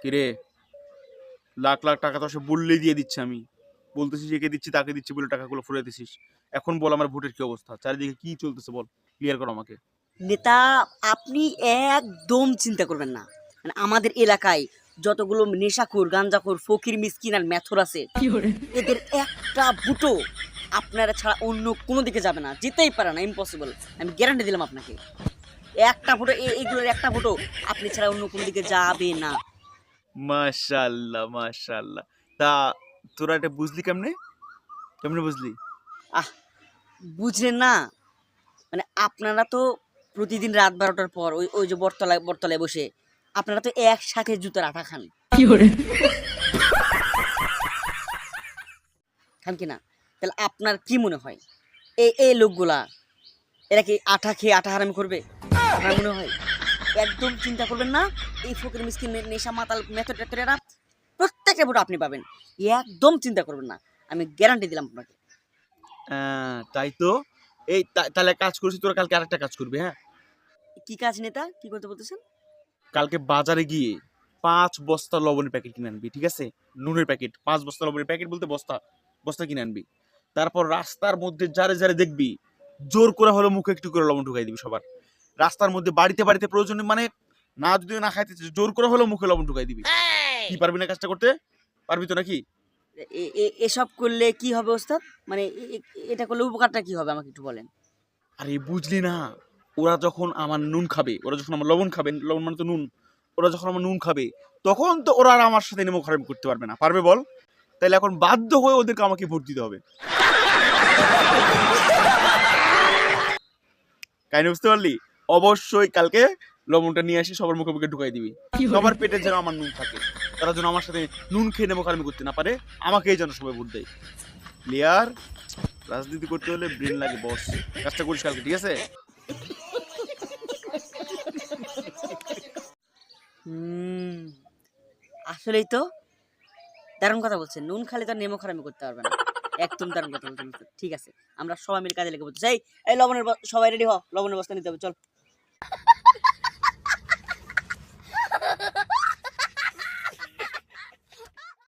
কিরে? লাখ লাখ টাকা তো সে বললেই দিয়ে দিচ্ছে আমি। বলতেছিস একে দিচ্ছি তাকে দিচ্ছি বলে টাকাগুলো ফুরে দিছিস এখন বল আমার ভোটের কি অবস্থা? চারিদিকে কি চলতেছে বল? ক্লিয়ার করো আমাকে। নেতা আপনি একদম চিন্তা করবেন না। মানে আমাদের এলাকায় যতগুলো নেশাখোর গাঞ্জাখোর ফকির মিসকিন আর মেথর আছে এদের একটা বুটো আপনারা ছাড়া অন্য কোনো দিকে যাবে না। যেতেই পারে না ইম্পসিবল আমি গ্যারান্টি দিলাম আপনাকে। একটা ফুটো এইগুলোর একটা ফুটো আপনি ছাড়া অন্য কোনো দিকে যাবে না। মাশাল্লাহ মাশাল্লাহ। তা তোরা এটা বুঝলি কেমনে? কেমনে বুঝলি? আহ বুঝলেন না? মানে আপনারা তো প্রতিদিন রাত বারোটার পর ওই ওই যে বটতলায় বটতলায় বসে আপনারা তো একসাথে জুতোর আঠা খান। কি করে? খান কি না? তাহলে আপনার কি মনে হয়? এই এই লোকগুলা এরা কি আঠা খেয়ে আঠা হারামি করবে? আপনার মনে হয়? একদম চিন্তা করবেন না? এই ফকির মিসকিন নেশা মাতাল মেথড টেথডেরা প্রত্যেকটা ভোট আপনি পাবেন। একদম চিন্তা করবেন না আমি গ্যারান্টি দিলাম আপনাকে। আহ, তাই তো? এই তাহলে কাজ করছি তোরা কালকে আরেকটা কাজ করবি হ্যাঁ? কি কাজ নেতা? কি করতে বলতেছেন? কালকে বাজারে গিয়ে পাঁচ বস্তা লবণের প্যাকেট কিনে আনবি ঠিক আছে? নুনের প্যাকেট পাঁচ বস্তা লবণের প্যাকেট বলতে বস্তা বস্তা কিনে আনবি। তারপর রাস্তার মধ্যে যারে যারে দেখবি জোর করে হলো মুখে একটু করে লবণ ঢুকাই দিবি সবার। রাস্তার মধ্যে বাড়িতে বাড়িতে প্রয়োজনে মানে না যদি না খাইতে জোর করে হলো মুখে লবণ ঢুকাই দিবি। কি পারবি না কাজটা করতে? পারবি তো নাকি? এসব করলে কি হবে ওস্তাদ? মানে এটা করলে উপকারটা কি হবে আমাকে একটু বলেন? আরে বুঝলি না ওরা যখন আমার নুন খাবে ওরা যখন আমার লবণ খাবে লবণ মানে তো নুন ওরা যখন আমার নুন খাবে তখন তো ওরা আর আমার সাথে নেমো খারাপ করতে পারবে না। পারবে বল? তাইলে এখন বাধ্য হয়ে ওদেরকে আমাকে ভোট দিতে হবে। কাহিনী বুঝতে পারলি? অবশ্যই কালকে লবণটা নিয়ে আসি সবার মুখে মুখে ঢুকাই দিবি। সবার পেটে যেন আমার নুন থাকে তারা যেন আমার সাথে নুন খেয়ে নেমো খারাপ করতে না পারে আমাকেই যেন সবাই ভোট দেয়। ক্লিয়ার রাজনীতি করতে হলে ব্রেন লাগে বস কাজটা করিস কালকে ঠিক আছে? আসলেই তো দারুণ কথা বলছেন। নুন খালি তো নেমো খারামি করতে পারবে না। একদম দারুণ কথা বলছেন ঠিক আছে আমরা সবাই মিলে কাজে লেগে বলছি এই লবণের সবাই রেডি হ লবণের বস্তা নিতে হবে চল।